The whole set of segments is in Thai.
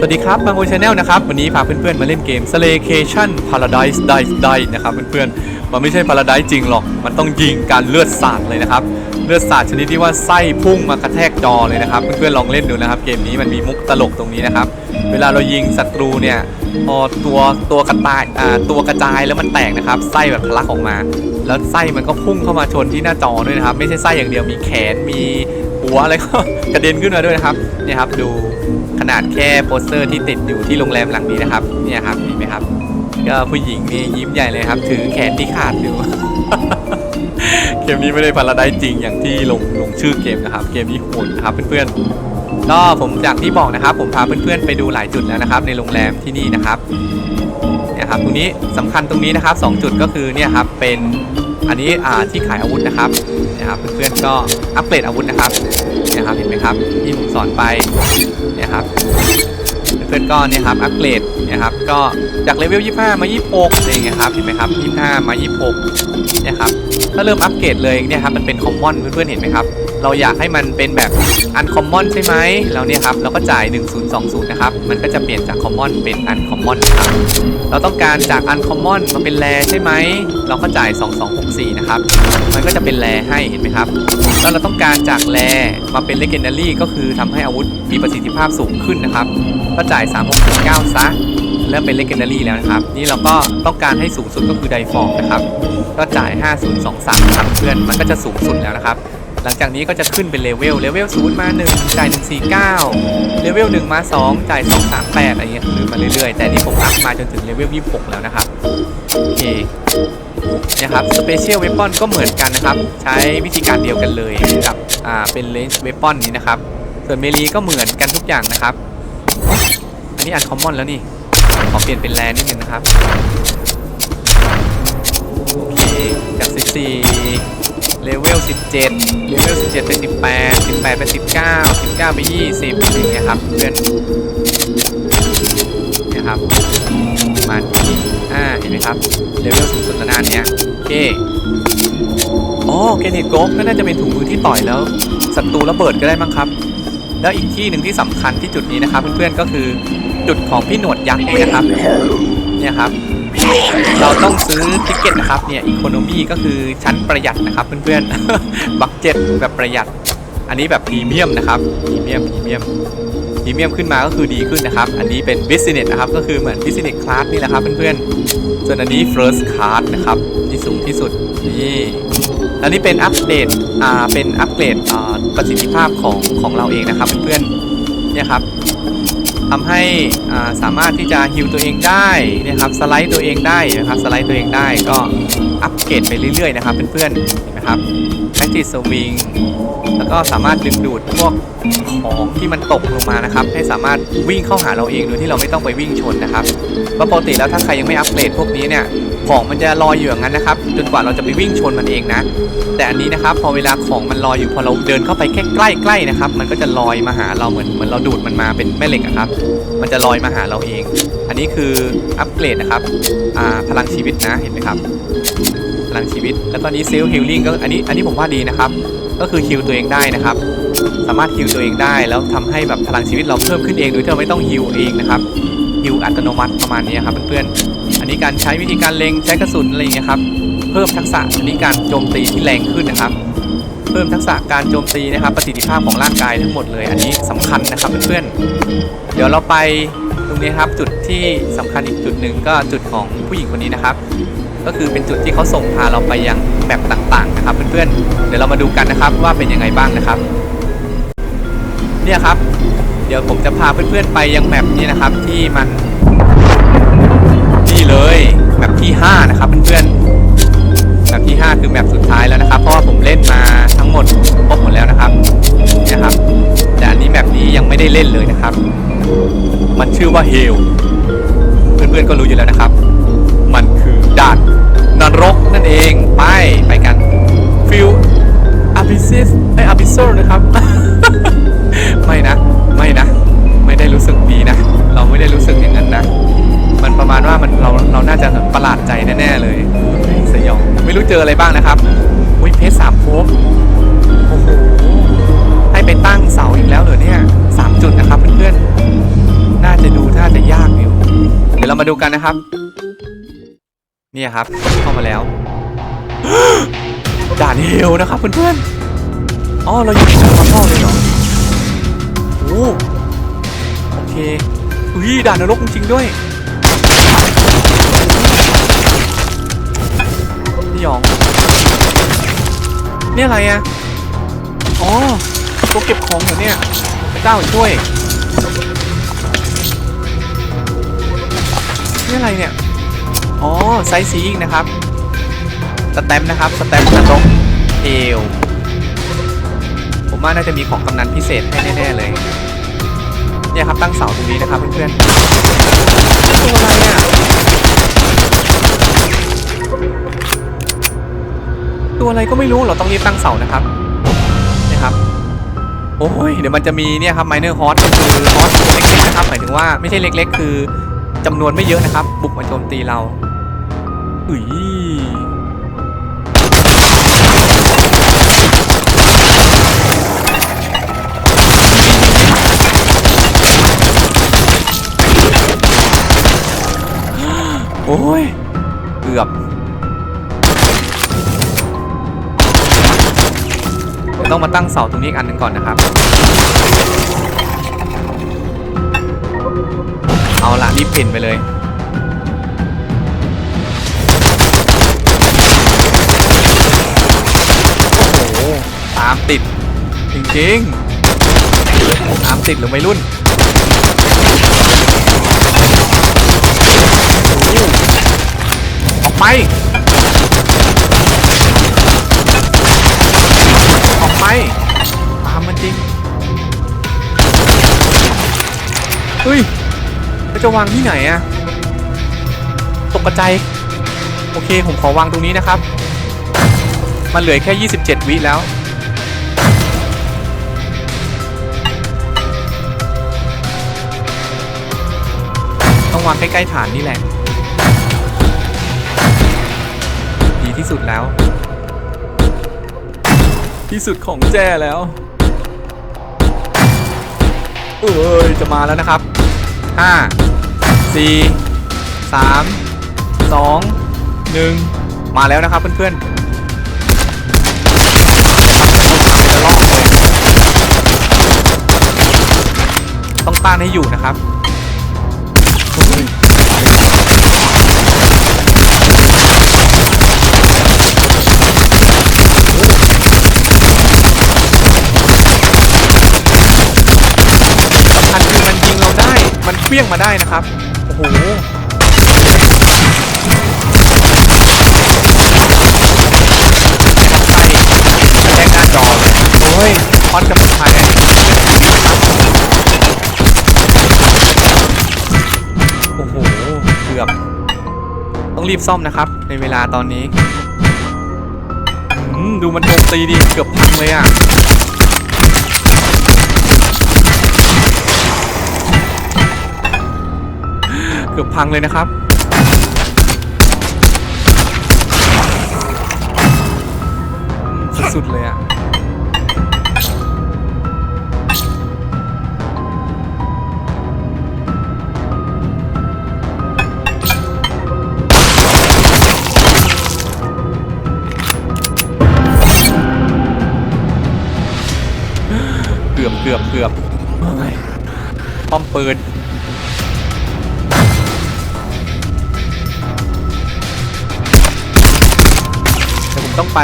สวัสดีครับบางโอชาแนลนะครับ วันนี้พาเพื่อนๆมาเล่นเกม s l a y c a t i o n Paradise Dice Dice นะครับเพื่อนๆ มันไม่ใช่ Paradise จริงหรอก มันต้องยิงการเลือดสาดเลยนะครับ เลือดสาดชนิดที่ว่าไส้พุ่งมากระแทกจอเลยนะครับ เพื่อนๆ ลองเล่นดูนะครับ เกมนี้มันมีมุกตลกตรงนี้นะครับ เวลาเรายิงศัตรูเนี่ยพอตัวตัวกระตายอ่าตัวกระจายแล้วมันแตกนะครับ ไส้แบบทะลักออกมา แล้วไส้มันก็พุ่งเข้ามาชนที่หน้าจอด้วยนะครับ ไม่ใช่ไส้อย่างเดียวมีแขนมี หัวอะไรก็กระเด็นขึ้นมาด้วยนะครับเนี่ยครับดูขนาดแค่โปสเตอร์ที่ติดอยู่ที่โรงแรมหลังนี้นะครับเนี่ยครับเห็นไหมครับ ก็ผู้หญิงนี่ยิ้มใหญ่เลยครับ ถือแขนที่ขาดอยู่เกมนี้ไม่ได้พาราไดจริงอย่างที่ลงลงชื่อเกมนะครับ เกมนี้โหดนะครับเพื่อนๆก็ผมจากที่บอกนะครับ ผมพาเพื่อนๆไปดูหลายจุดแล้วนะครับ ในโรงแรมที่นี่นะครับเนี่ยครับตรงนี้สำคัญตรงนี้นะครับสองจุดก็คือเนี่ยครับเป็นอันนี้อ่าที่ขายอาวุธนะครับ นะครับเพื่อนๆก็อัปเกรดอาวุธนะครับนะครับเห็นไหมครับที่ผมสอนไปนะครับเพื่อนๆก็เนี่ยครับอัปเกรดนะครับ ก็จากเลเวล 25 มา 26อะไรอย่างเงี้ยครับเห็นไหมครับ25 มา 26เนี่ยครับถ้าเริ่มอัปเกรดเลยเนี่ยครับมันเป็นคอมมอนเพื่อนๆเห็นไหมครับ เราอยากให้มันเป็นแบบอันคอมมอนใช่ไหมเราเนี่ยครับเราก็จ่าย 1020 นะครับ มันก็จะเปลี่ยนจากคอมมอนเป็นอันคอมมอนครับเราต้องการจากอันคอมมอนมาเป็นแรใช่ไหมเราก็จ่าย 2264 นะครับ มันก็จะเป็นแรให้เห็นไหมครับ แล้วเราต้องการจากแรมาเป็นเลเกนดารี่ก็คือทำให้อาวุธมีประสิทธิภาพสูงขึ้นนะครับก็จ่าย 3609 ซะ เริ่มเป็นเลเกนดารี่แล้วนะครับ นี่เราก็ต้องการให้สูงสุดก็คือไดฟอร์มนะครับ ก็จ่าย 5023ครับเพื่อนมันก็จะสูงสุดแล้วนะครับ หลังจากนี้ก็จะขึ้นเป็นเลเวลเลเวล0มา 1 จ่าย 149 เลเวล1มา 2 จ่าย 238 อะไรเงี้ยหรือมาเรื่อยๆ แต่นี่ผมอัพมาจนถึงเลเวล26 แล้วนะครับ โอเคนะครับสเปเชียลเวปอนก็เหมือนกันนะครับ ใช้วิธีการเดียวกันเลยกับอ่าเป็นเลนส์เวปอนนี้นะครับ ส่วนเมลีก็เหมือนกันทุกอย่างนะครับ อันนี้อันคอมมอนแล้วนี่ ขอเปลี่ยนเป็นแลนนิดนึงนะครับ โอเค จาก14เลเวล17เลเวล17 เป็น 18 18 เป็น 19 19ไป20อย่างเงี้ยครับเพื่อนนี่ครับประมาณนี้อ่าเห็นไหมครับเลเวลสูงสุดแล้วหน้าเนี้ยโอเคอ๋อเกเนตโกฟก็น่าจะเป็นถุงมือที่ต่อยแล้วศัตรูระเบิดก็ได้มั้งครับ แล้วอีกที่หนึ่งที่สำคัญที่จุดนี้นะครับ เพื่อนๆก็คือ จุดของพี่หนวดยักษ์นี่นะครับ เนี่ยครับ เราต้องซื้อทิกเก็ตนะครับ เนี่ยอีโคโนมีก็คือชั้นประหยัดนะครับเพื่อนๆ บักเจ็ตแบบประหยัด อันนี้แบบพรีเมียมนะครับพรีเมียมพรีเมียมพรีเมียมขึ้นมาก็คือดีขึ้นนะครับ อันนี้เป็น business นะครับ ก็คือเหมือน business class นี่แหละครับเพื่อนๆ ส่วนอันนี้ first class นะครับที่สูงที่สุด นี่แล้วนี่เป็นอัปเดต อ่า เป็นอัปเกรด อ่า ประสิทธิภาพของของเราเองนะครับเพื่อนๆ เนี่ยครับ ทำให้สามารถที่จะฮิวตัวเองได้เนี่ยครับสไลด์ตัวเองได้นะครับสไลด์ตัวเองได้ก็อัปเกรดไปเรื่อยๆนะครับเพื่อนๆนะครับแอคทีฟสวิง แล้วก็สามารถดึงดูดพวกของที่มันตกลงมานะครับ ให้สามารถวิ่งเข้าหาเราเองโดยที่เราไม่ต้องไปวิ่งชนนะครับเพราะปกติแล้วถ้าใครยังไม่อัปเกรดพวกนี้เนี่ยของมันจะลอยอยู่อย่างนั้นนะครับจนกว่าเราจะไปวิ่งชนมันเองนะ แต่อันนี้นะครับพอเวลาของมันลอยอยู่พอเราเดินเข้าไปแค่ใกล้ๆนะครับ มันก็จะลอยมาหาเราเหมือนเหมือนเราดูดมันมาเป็นแม่เหล็กอะครับ มันจะลอยมาหาเราเอง อันนี้คืออัปเกรดนะครับพลังชีวิตนะเห็นไหมครับพลังชีวิตแล้วก็นี้เซลล์ฮิลลิ่งก็อันนี้อันนี้ผมว่าดีนะครับ ก็คือฮิวตัวเองได้นะครับ สามารถฮิวตัวเองได้ แล้วทำให้แบบพลังชีวิตเราเพิ่มขึ้นเองโดยที่เราไม่ต้องฮิวเองนะครับฮิวอัตโนมัติประมาณนี้ครับเพื่อนๆอันนี้การใช้วิธีการเล็งใช้กระสุนอะไรอย่างเงี้ยครับเพิ่มทักษะอันนี้การโจมตีที่แรงขึ้นนะครับ เพิ่มทักษะการโจมตีนะครับ ประสิทธิภาพของร่างกายทั้งหมดเลย อันนี้สำคัญนะครับเพื่อนๆ เดี๋ยวเราไปตรงนี้ครับจุดที่สำคัญอีกจุดหนึ่งก็จุดของผู้หญิงคนนี้นะครับ ก็คือเป็นจุดที่เขาส่งพาเราไปยังแบบต่างๆนะครับเพื่อนๆ เดี๋ยวเรามาดูกันนะครับว่าเป็นยังไงบ้างนะครับ เนี่ยครับ เดี๋ยวผมจะพาเพื่อนๆไปยังแมปนี้นะครับที่มันนี่เลยแมปที่ 5 นะครับเพื่อนๆ แมปที่ 5 คือแมปสุดท้ายแล้วนะครับ เพราะว่าผมเล่นมาทั้งหมดครบหมดแล้วนะครับนี่ครับ แต่อันนี้แมปนี้ยังไม่ได้เล่นเลยนะครับ มันชื่อว่าเฮลเพื่อนๆก็รู้อยู่แล้วนะครับ มันคือด่านนรกนั่นเอง ไปไปกันฟิลอาบิซิสไออาบิโซนะครับ เจออะไรบ้างนะครับ อุ้ยเพชรสามโพบโอ้โห ให้ไปตั้งเสาอีกแล้วเหรอเนี่ยสามจุดนะครับเพื่อนๆ น่าจะดูน่าจะยากอยู่ เดี๋ยวเรามาดูกันนะครับ เนี่ยครับ เข้ามาแล้ว ด่านเฮลนะครับเพื่อนๆ อ๋อ เราอยู่ในชั้นคอนโทรเลยเหรอ โอ้โอเค อุ้ยด่านนรกจริงๆด้วย พี่ยอง นี่อะไรอะอ๋อตัวเก็บของเหรอเนี่ยพระเจ้าช่วย นี่อะไรเนี่ย อ๋อ ไซส์ซีอิงนะครับ สแตมป์นะครับ สแตมป์นรกเอลผมว่าน่าจะมีของกำนันพิเศษให้แน่ ๆ เลย เนี่ยครับตั้งเสาตรงนี้นะครับเพื่อนๆตัวอะไรอะ ตัวอะไรก็ไม่รู้เราต้องรีบตั้งเสานะครับเนี่ยครับโอ้ยเดี๋ยวมันจะมีเนี่ยครับ minor horse ก็คือ horse ตัวเล็กๆนะครับหมายถึงว่าไม่ใช่เล็ก ๆ คือจำนวนไม่เยอะนะครับ บุกมาโจมตีเราอุ้ยโอ้ยเกือบ ต้องมาตั้งเสาตรงนี้อีกอันหนึ่งก่อนนะครับ เอาละรีบเพ่นไปเลย โอ้โห ตามติด จริงๆ ตามติดหรือไม่รุ่นออกไป ออกไป ตามมันจริงเฮ้ยแล้วจะวางที่ไหนอะตกกระจายโอเคผมขอวางตรงนี้นะครับ มันเหลือแค่ 27 วิแล้ว ต้องวางใกล้ๆฐานนี่แหละ ดีที่สุดแล้ว ที่สุดของแจ้แล้ว เอ้ย จะมาแล้วนะครับห้าสี่สามสองหนึ่งมาแล้วนะครับเพื่อนๆจะลอกเลยต้องต้านให้อยู่นะครับเฮ้ยสำคัญคือมันยิงเราได้ มัน เคลี้ยงมาได้นะครับ โอ้โหใส่แจ้งหน้าจอเลยโอ้ยคอนจะหมดภายในโอ้โห เกือบ ต้องรีบซ่อมนะครับ ในเวลาตอนนี้ ดูมันโจมตีดีเกือบพังเลยอะ กือบพังเลยนะครับ สุดๆเลยอะเกือบเกือบเกือบป้อมปืน ต้องไป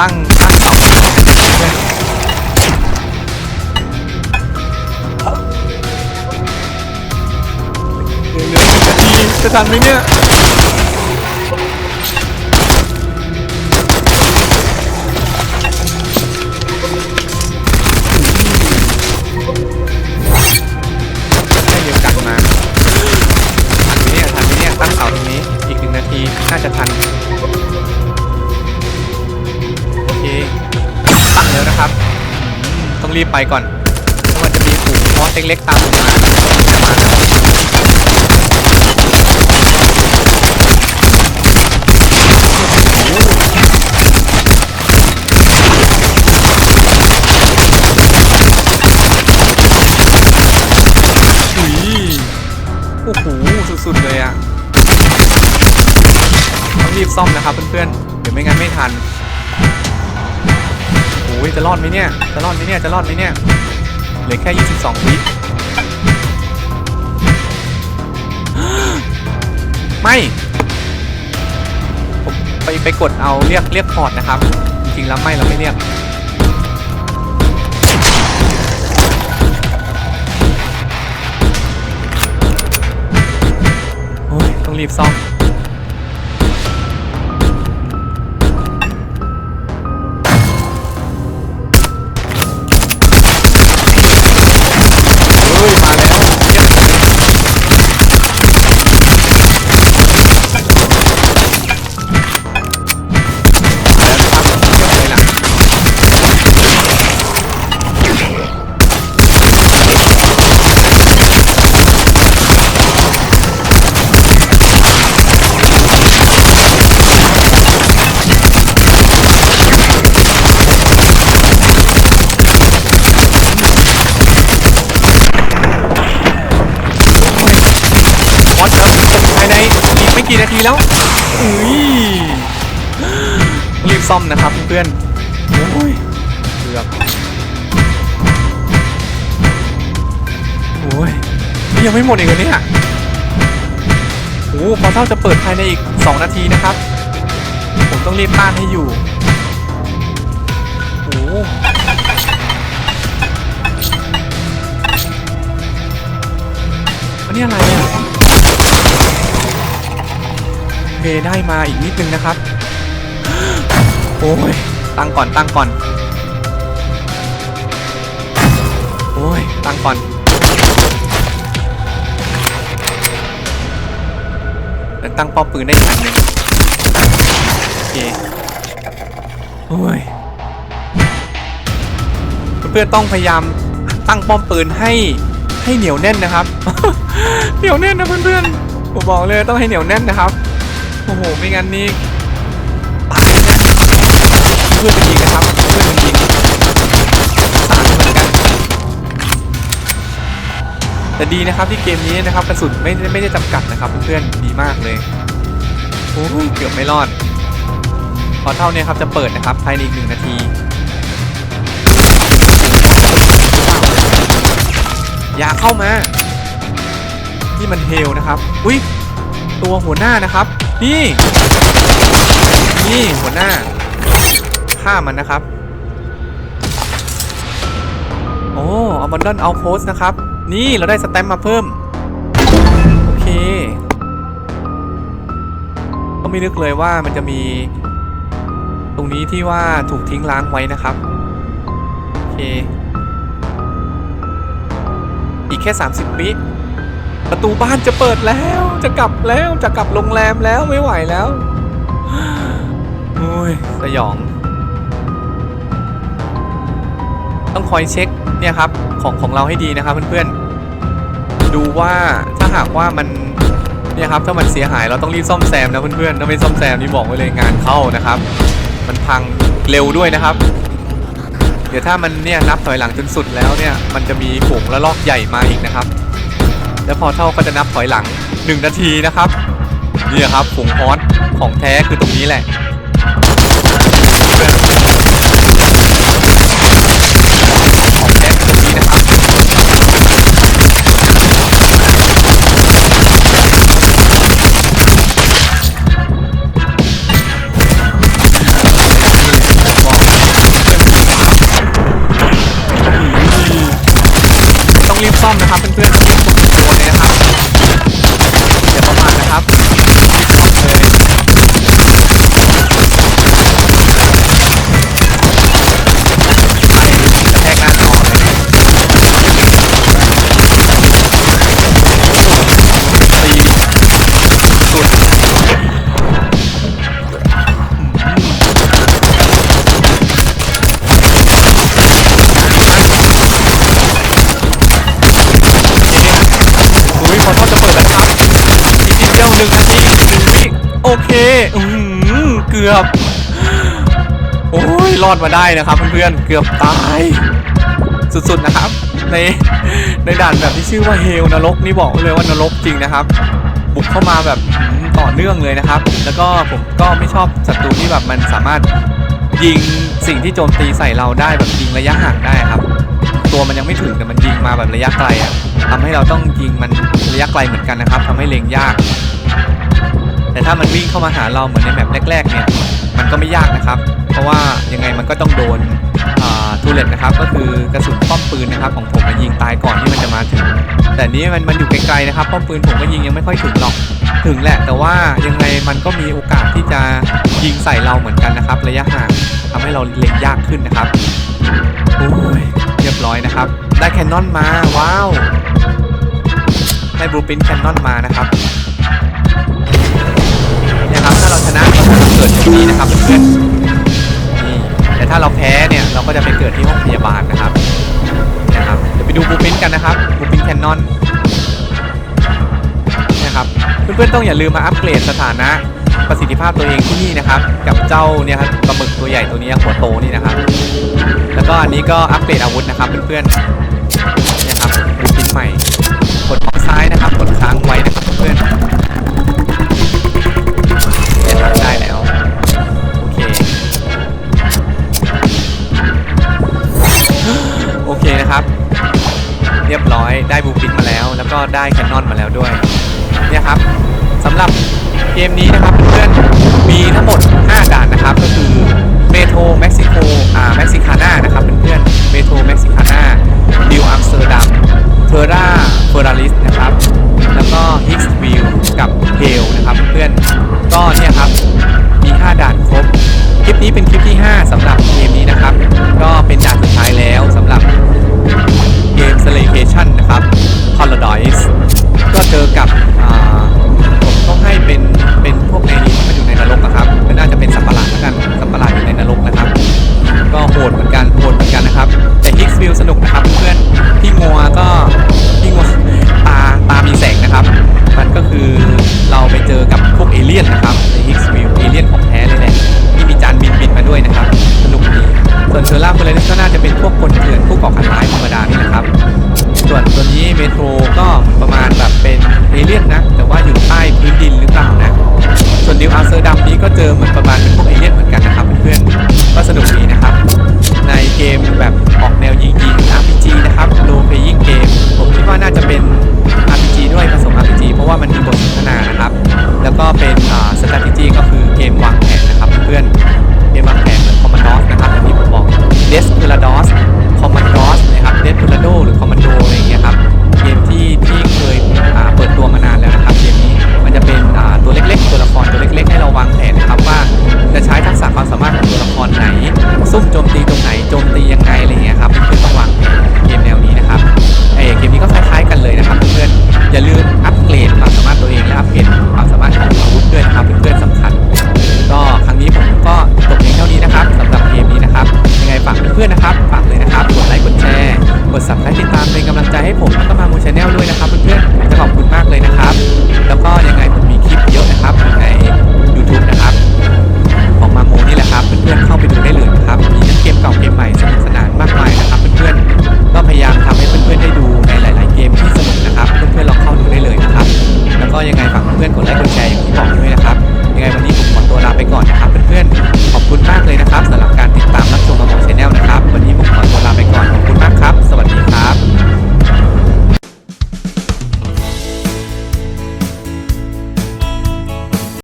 ตั้งตั้งเสาเพื่อนเหลือเหลือหนึ่งนาทีจะทันไหมเนี่ย องรีบไปก่อนเพราะมันจะมีฝูงมอสเล็กๆตามมาโอ้โหสุดๆเลยอะมีซ่อมนะครับเพื่อนๆเดี๋ยวไม่งั้นไม่ทัน อ้ยจะรอดไหมเนี่ย จะรอดไหมเนี่ย จะรอดไหมเนี่ย เหลือแค่ 22 วิไม่ ผมไปไปกดเอาเรียกเรียกพอร์ตนะครับ จริงๆแล้วไม่เราไม่เรียก โอ้ยต้องรีบซ่อม กไม่กี่นาทีแล้วอุ้ยรีบซ่อมนะครับเพื่อนโอ้ยเกือบโอ้ยนี่ยังไม่หมดอีกเหรอเนี่ยโอ้พอเท่าจะเปิดภายในอีก 2 นาทีนะครับ ผมต้องรีบต้านให้อยู่โอ้อันนี้อะไรอะโอ เคได้มาอีกนิดนึงนะครับ โอ้ย ตั้งก่อนตั้งก่อน โอ้ย ตั้งก่อน แล้วตั้งป้อมปืนได้อีกอันหนึ่งโอเค โอ้ย เพื่อนๆต้องพยายามตั้งป้อมปืนให้ให้เหนียวแน่นนะครับ เหนียวแน่นนะเพื่อนๆผมบอกเลยต้องให้เหนียวแน่นนะครับ โอ้โห ไม่งั้นนี่ตายนะเพื่อนเป็นยิงนะครับเพื่อนเป็นยิงสามเหมือนกันแต่ดีนะครับที่เกมนี้นะครับกระสุนไม่ได้ไม่ได้จำกัดนะครับเพื่อนดีมากเลยโอ้ยเกือบไม่รอดพอเท่านี้ครับจะเปิดนะครับภายในอีกหนึ่งนาทีอย่าเข้ามานี่มันเฮลนะครับ อุ้ยตัวหัวหน้านะครับ นี่ นี่หัวหน้าฆ่ามันนะครับ โอ้อบันดอนเอาโพสนะครับ นี่เราได้สแตมป์มาเพิ่ม โอเค ก็ไม่นึกเลยว่ามันจะมี ตรงนี้ที่ว่าถูกทิ้งล้างไว้นะครับ โอเค อีกแค่ 30วิ ประตูบ้านจะเปิดแล้ว จะกลับแล้วจะกลับโรงแรมแล้วไม่ไหวแล้วโอ้ยสยอง ต้องคอยเช็คเนี่ยครับของของเราให้ดีนะครับเพื่อนๆดูว่าถ้าหากว่ามันเนี่ยครับถ้ามันเสียหายเราต้องรีบซ่อมแซมนะเพื่อนๆถ้าไม่ซ่อมแซมนี่บอกไว้เลยงานเข้านะครับ มันพังเร็วด้วยนะครับ เดี๋ยวถ้ามันเนี่ยนับถอยหลังจนสุดแล้วเนี่ยมันจะมีฝูงระลอกใหญ่มาอีกนะครับ แล้วพอเท่าก็จะนับถอยหลัง 1 นาทีนะครับนี่ครับฝูงฮอสของแท้คือตรงนี้แหละของแท้คือตรงนี้นะครับต้องรีบซ่อมนะครับเพื่อนๆ กือบโอ้ยรอดมาได้นะครับเพื่อนๆเกือบตายสุดๆนะครับ ในในด่านแบบที่ชื่อว่าเฮลนรกนี่บอกเลยว่านรกจริงนะครับ บุกเข้ามาแบบต่อเนื่องเลยนะครับ แล้วก็ผมก็ไม่ชอบศัตรูที่แบบมันสามารถยิงสิ่งที่โจมตีใส่เราได้แบบยิงระยะห่างได้ครับ ตัวมันยังไม่ถึงแต่มันยิงมาแบบระยะไกลอะทำให้เราต้องยิงมันระยะไกลเหมือนกันนะครับทำให้เล็งยาก แต่ถ้ามันวิ่งเข้ามาหาเราเหมือนในแมปแรกๆเนี่ยมันก็ไม่ยากนะครับ เพราะว่ายังไงมันก็ต้องโดนทูเลตนะครับก็คือกระสุนป้อมปืนนะครับของผมมันยิงตายก่อนที่มันจะมาถึง แต่นี้มันมันอยู่ไกลๆนะครับป้อมปืนผมก็ยิงยังไม่ค่อยถึงหรอกถึงแหละ แต่ว่ายังไงมันก็มีโอกาสที่จะยิงใส่เราเหมือนกันนะครับ ระยะห่างทำให้เราเล็งยากขึ้นนะครับโอ้ยเรียบร้อยนะครับ ได้แคนนอนมาว้าวได้บลูปินแคนนอนมานะครับ นี่ยครับ ถ้าเราชนะเราจะเกิดที่นี่นะครับเพื่อนนี่แต่ถ้าเราแพ้เนี่ยเราก็จะไปเกิดที่ห้องพยาบาลนะครับนะครับ เดี๋ยวไปดูบูปินกันนะครับบูปินแคนนอนนะครับเพื่อนๆต้องอย่าลืมมาอัปเกรดสถานะประสิทธิภาพตัวเองที่นี่นะครับ กับเจ้าเนี่ยครับปลาหมึกตัวใหญ่ตัวนี้หัวโตนี่นะครับ แล้วก็อันนี้ก็อัปเกรดอาวุธนะครับเพื่อนๆนี่ยครับบูปินใหม่กดมองซ้ายนะครับกดค้างไว้นะครับเพื่อน ได้บูปิดมาแล้ว แล้วก็ได้แคนนอนมาแล้วด้วยเนี่ยครับสำหรับเกมนี้นะครับเพื่อนมีทั้งหมด 5 ด่านนะครับ ก็คือเมโทรเม็กซิโกอ่าเม็กซิคาน่านะครับ เอเลี่ยนนะครับ